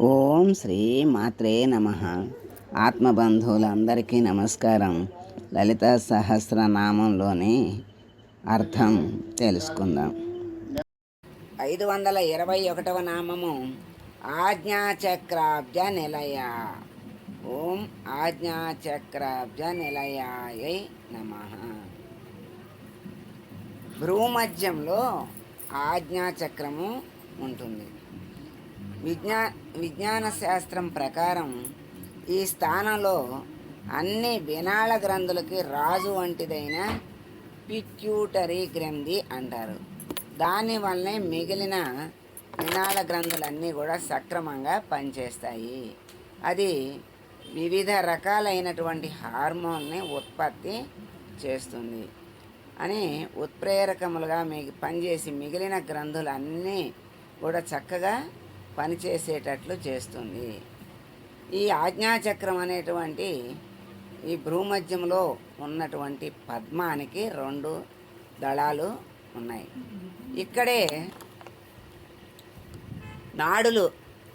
ఓం శ్రీ మాత్రే నమ. ఆత్మబంధువులందరికీ నమస్కారం. లలిత సహస్రనామంలోని అర్థం తెలుసుకుందాం. ఐదు వందల ఇరవై ఒకటవ నామము ఆజ్ఞాచక్రాబ్జ నిలయ. ఓం ఆజ్ఞాచక్రాబ్జ నిలయాయ నమ. భ్రూమధ్యంలో ఆజ్ఞాచక్రము ఉంటుంది. విజ్ఞా విజ్ఞాన శాస్త్రం ప్రకారం ఈ స్థానంలో అన్ని వినాళ గ్రంథులకి రాజు వంటిదైన పిక్యూటరీ గ్రంథి అంటారు. దానివల్లనే మిగిలిన వినాళ గ్రంథులన్నీ కూడా సక్రమంగా పనిచేస్తాయి. అది వివిధ రకాలైనటువంటి హార్మోన్ని ఉత్పత్తి చేస్తుంది. అని ఉత్ప్రేరకములుగా మిగి పనిచేసి మిగిలిన గ్రంథులన్నీ కూడా చక్కగా పనిచేసేటట్లు చేస్తుంది. ఈ ఆజ్ఞాచక్రం అనేటువంటి ఈ భూమధ్యంలో ఉన్నటువంటి పద్మానికి రెండు దళాలు ఉన్నాయి. ఇక్కడే నాడులు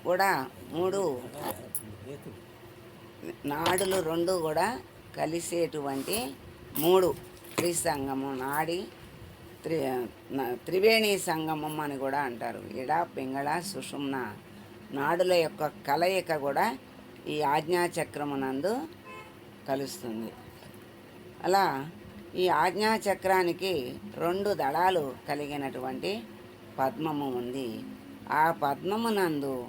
కూడా మూడు నాడులు రెండు కూడా కలిసేటువంటి మూడు త్రిసంగము. నాడి త్రి త్రివేణి సంగమం అని కూడా అంటారు. ఇడ పింగళ సుషుమ్న నాడుల యొక్క కలయిక కూడా ఈ ఆజ్ఞాచక్రమునందు కలుస్తుంది. అలా ఈ ఆజ్ఞాచక్రానికి రెండు దళాలు కలిగినటువంటి పద్మము ఉంది. ఆ పద్మమునందు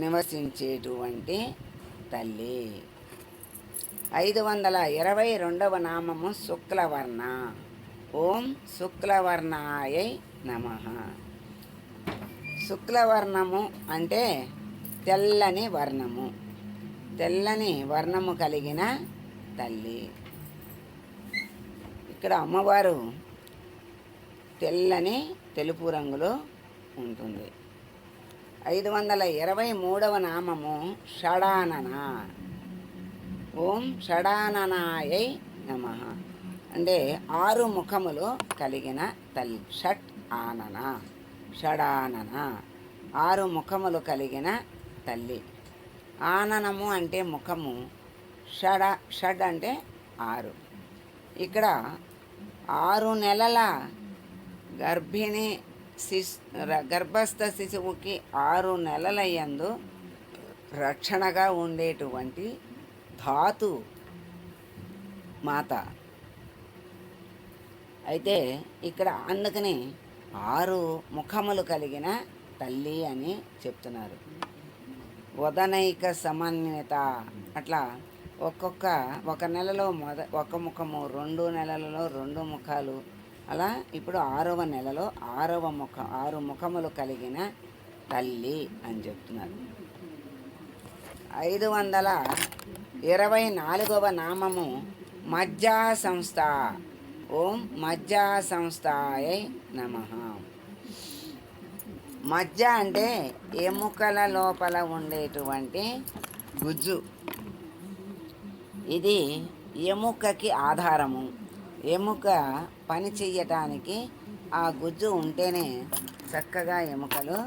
నివసించేటువంటి తల్లి. ఐదు వందల ఇరవై రెండవ నామము శుక్లవర్ణ. ఓం శుక్లవర్ణాయ నమ. శుక్లవర్ణము అంటే తెల్లని వర్ణము. తెల్లని వర్ణము కలిగిన తల్లి. ఇక్కడ అమ్మవారు తెల్లని తెలుపు రంగులో ఉంటుంది. ఐదు వందల ఇరవై మూడవ నామము షడానన. ఓం షడాననాయై నమ. అంటే ఆరు ముఖములు కలిగిన తల్లి షట్ ఆనన షడానన. ఆరు ముఖములు కలిగిన తల్లి. ఆననము అంటే ముఖము షడ షడ్ అంటే ఆరు. ఇక్కడ ఆరు నెలల గర్భిణి శిశు గర్భస్థ శిశువుకి ఆరు నెలల యందు రక్షణగా ఉండేటువంటి ధాతు మాత. అయితే ఇక్కడ అందుకని ఆరు ముఖములు కలిగిన తల్లి అని చెప్తున్నారు. వదనైక సమన్విత. అట్లా ఒక్కొక్క ఒక నెలలో మొద ఒక ముఖము రెండు నెలలలో రెండు ముఖాలు అలా ఇప్పుడు ఆరవ నెలలో ఆరవ ముఖ ఆరు ముఖములు కలిగిన తల్లి అని చెప్తున్నారు. ఐదు వందల ఇరవై నాలుగవ నామము మజ్జా సంస్థ. ఓం మజ్జా సంస్థాయ నమ. మజ్జ అంటే ఎముకల లోపల ఉండేటువంటి గుజ్జు. ఇది ఎముకకి ఆధారము. ఎముక పని చెయ్యటానికి ఆ గుజ్జు ఉంటేనే చక్కగా ఎముకలు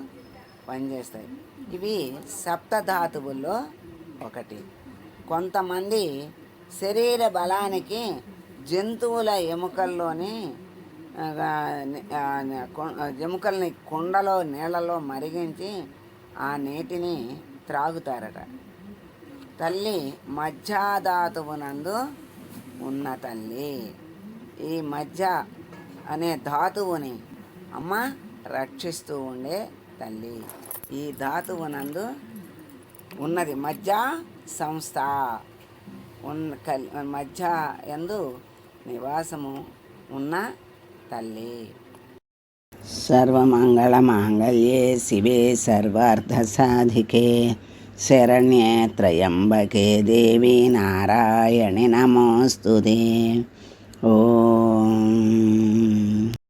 పనిచేస్తాయి. ఇవి సప్తధాతువుల్లో ఒకటి. కొంతమంది శరీర బలానికి జంతువుల ఎముకల్లోని ఎముకల్ని కుండలో నీళ్ళలో మరిగించి ఆ నీటిని త్రాగుతారట. తల్లి మధ్యాధాతువునందు ఉన్న తల్లి. ఈ మధ్య అనే ధాతువుని అమ్మ రక్షిస్తూ ఉండే తల్లి. ఈ ధాతువునందు ఉన్నది మధ్య సంస్థ. ఉన్న కల్ మధ్య ఎందు నివాసము ఉన్న తల్లి. సర్వమంగళమాంగళ్యే శివే సర్వార్థసాధికే. శరణ్యే త్రయంబకే దేవి నారాయణి నమోస్తుదే ఓం.